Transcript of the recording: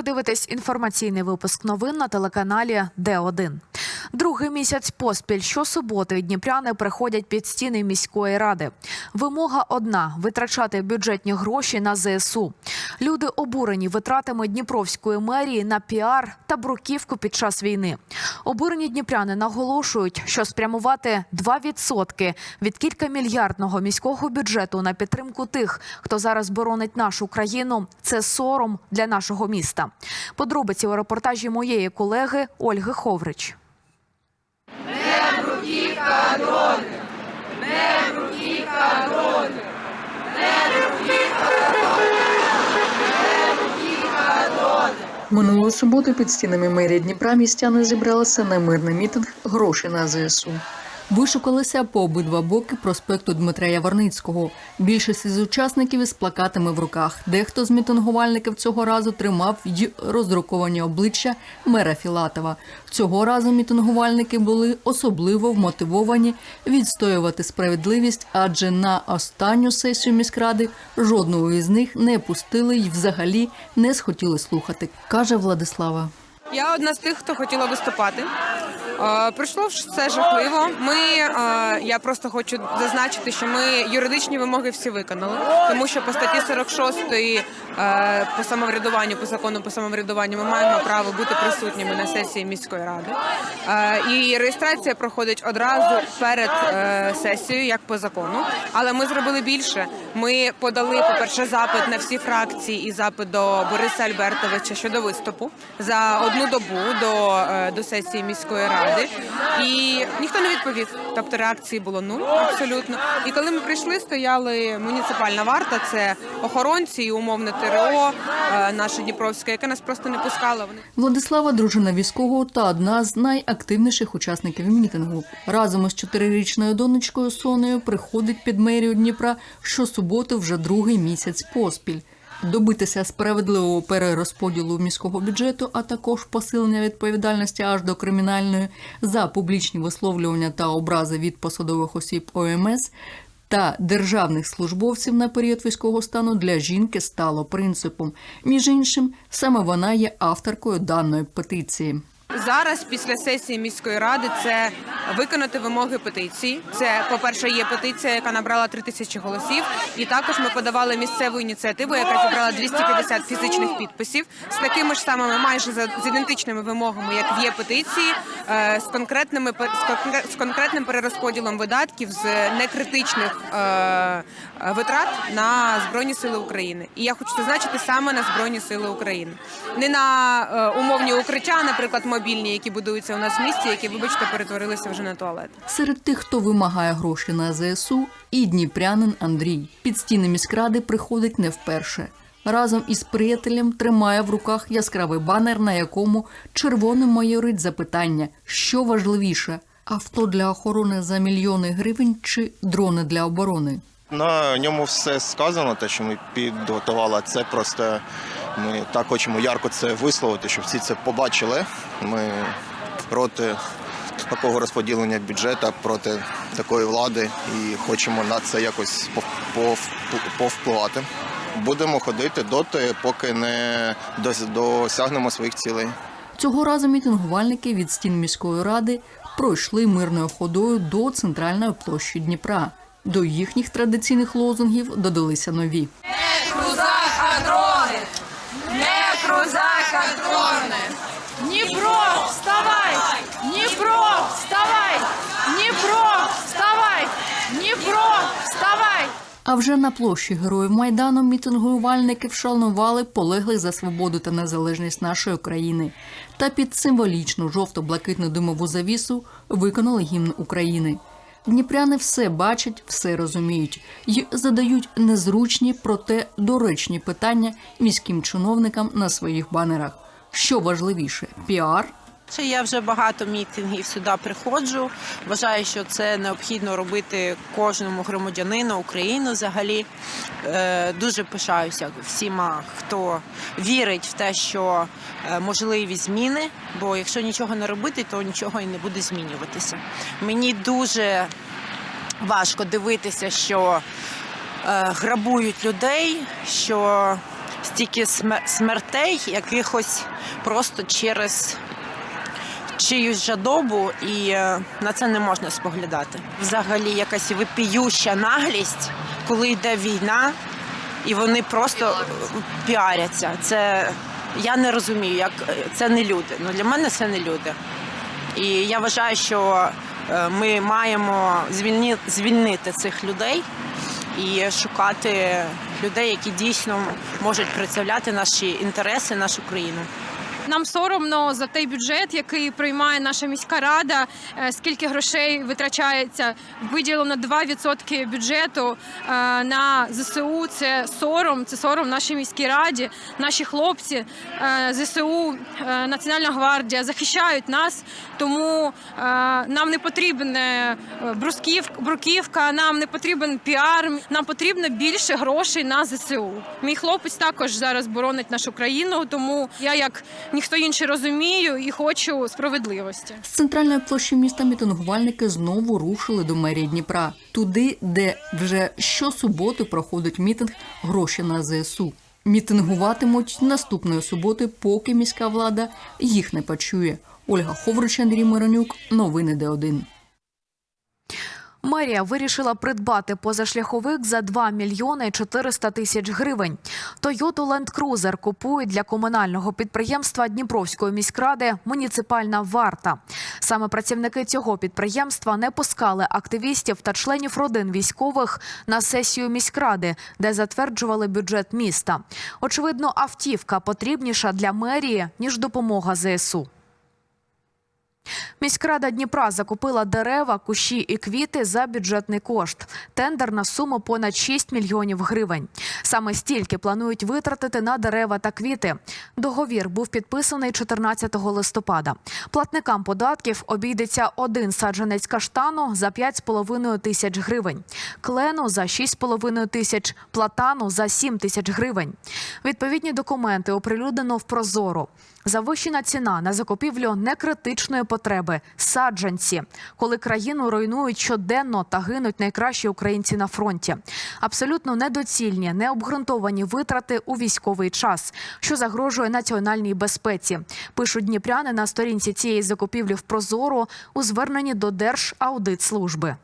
Ви дивитесь інформаційний випуск новин на телеканалі Д1. Другий місяць поспіль щосуботи дніпряни приходять під стіни міської ради. Вимога одна витрачати бюджетні гроші на ЗСУ. Люди обурені витратами Дніпровської мерії на піар та бруківку під час війни. Обурені дніпряни наголошують, що спрямувати 2% від кількамільярдного міського бюджету на підтримку тих, хто зараз боронить нашу країну, це сором для нашого міста. Подробиці у репортажі моєї колеги Ольги Ховрич. Минулої суботи під стінами мерії Дніпра містяни зібралися на мирний мітинг гроші на ЗСУ. Вишукалися по обидва боки проспекту Дмитра Яворницького. Більшість із учасників із плакатами в руках. Дехто з мітингувальників цього разу тримав й роздруковані обличчя мера Філатова. Цього разу мітингувальники були особливо вмотивовані відстоювати справедливість, адже на останню сесію міськради жодного із них не пустили й взагалі не схотіли слухати, каже Владислава. Я одна з тих, хто хотіла виступати. Пройшло все жахливо. Ми я просто хочу зазначити, що ми юридичні вимоги всі виконали, тому що по статті 46 е, по самоврядуванню, по закону по самоврядуванню, ми маємо право бути присутніми на сесії міської ради. Е, І реєстрація проходить одразу перед е, сесією, як по закону. Але ми зробили більше. Ми подали, по-перше, запит на всі фракції і запит до Бориса Альбертовича щодо виступу за одну добу до, до сесії міської ради. І ніхто не відповів. Тобто реакції було нуль абсолютно. І коли ми прийшли, стояли муніципальна варта, це охоронці і умовне ТРО, е, наше Дніпровське, яке нас просто не пускало. Вони Владислава, дружина військового та одна з найактивніших учасників мітингу. Разом із чотирирічною донечкою Сонею приходить під мерію Дніпра щосуботи вже другий місяць поспіль. Добитися справедливого перерозподілу міського бюджету, а також посилення відповідальності аж до кримінальної за публічні висловлювання та образи від посадових осіб ОМС та державних службовців на період військового стану для жінки стало принципом. Між іншим, саме вона є авторкою даної петиції. Зараз, після сесії міської ради, це виконати вимоги петиції. Це, по-перше, є петиція, яка набрала 3 тисячі голосів. І також ми подавали місцеву ініціативу, яка зібрала 250 фізичних підписів з такими ж самими, майже з ідентичними вимогами, як є петиції, е, з конкретними з конкретним перерозподілом видатків з некритичних е, витрат на збройні сили України. І я хочу зазначити саме на збройні сили України, не на е, умовні укриття, наприклад, мобільні, які будуються у нас в місті, які, вибачте, перетворилися вже на туалет. Серед тих, хто вимагає гроші на ЗСУ, і дніпрянин Андрій. Під стіни міськради приходить не вперше. Разом із приятелем тримає в руках яскравий банер, на якому червоним майорить запитання, що важливіше авто для охорони за мільйони гривень чи дрони для оборони. На ньому все сказано, те, що ми підготували. Це просто ми так хочемо ярко це висловити, щоб всі це побачили. Ми проти такого розподілення бюджету, проти такої влади і хочемо на це якось пов- пов- повпливати. Будемо ходити доти, поки не дос- досягнемо своїх цілей. Цього разу мітингувальники від стін міської ради пройшли мирною ходою до центральної площі Дніпра. До їхніх традиційних лозунгів додалися нові. крузак, а дрони! Не А вже на площі Героїв Майдану мітингувальники вшанували полеглих за свободу та незалежність нашої країни та під символічну жовто-блакитну димову завісу виконали гімн України. Дніпряни все бачать, все розуміють і задають незручні, проте доречні питання міським чиновникам на своїх банерах. Що важливіше піар Я вже багато мітингів сюди приходжу. Вважаю, що це необхідно робити кожному громадянину України взагалі. Е, дуже пишаюся всіма, хто вірить в те, що е, можливі зміни. Бо якщо нічого не робити, то нічого і не буде змінюватися. Мені дуже важко дивитися, що е, грабують людей, що стільки смер- смертей, якихось просто через чиюсь жадобу, і е, на це не можна споглядати. Взагалі, якась випіюща наглість, коли йде війна, і вони просто піаряться. Це я не розумію, як е, це не люди. Ну для мене це не люди. І я вважаю, що е, ми маємо звільні, звільнити цих людей і шукати людей, які дійсно можуть представляти наші інтереси, нашу країну. Нам соромно за той бюджет, який приймає наша міська рада. е, Скільки грошей витрачається? Виділено 2% бюджету е, на ЗСУ. Це сором. Це сором нашій міській раді. Наші хлопці е, ЗСУ, Національна гвардія захищають нас. Тому нам не потрібна брусків, бруківка, нам не потрібен піар. Нам потрібно більше грошей на ЗСУ. Мій хлопець також зараз боронить нашу країну, тому я як ніхто інший розумію і хочу справедливості. З центральної площі міста мітингувальники знову рушили до мерії Дніпра, туди, де вже щосуботи проходить мітинг гроші на ЗСУ. Мітингуватимуть наступної суботи, поки міська влада їх не почує. Ольга Ховрич, Андрій Миронюк. Новини Д1. Мерія вирішила придбати позашляховик за 2 мільйони 400 тисяч гривень. Toyota Land Cruiser купують для комунального підприємства Дніпровської міськради муніципальна варта. Саме працівники цього підприємства не пускали активістів та членів родин військових на сесію міськради, де затверджували бюджет міста. Очевидно, автівка потрібніша для мерії ніж допомога ЗСУ. Міськрада Дніпра закупила дерева, кущі і квіти за бюджетний кошт. Тендер на суму понад 6 мільйонів гривень. Саме стільки планують витратити на дерева та квіти. Договір був підписаний 14 листопада. Платникам податків обійдеться один саджанець каштану за 5,5 тисяч гривень, клену за 6,5 тисяч, платану за 7 тисяч гривень. Відповідні документи оприлюднено в Прозоро. Завищена ціна на закупівлю некритичної потреби саджанці, коли країну руйнують щоденно та гинуть найкращі українці на фронті. Абсолютно недоцільні, необґрунтовані витрати у військовий час, що загрожує національній безпеці. Пишуть дніпряни на сторінці цієї закупівлі в Прозоро у зверненні до Держаудитслужби.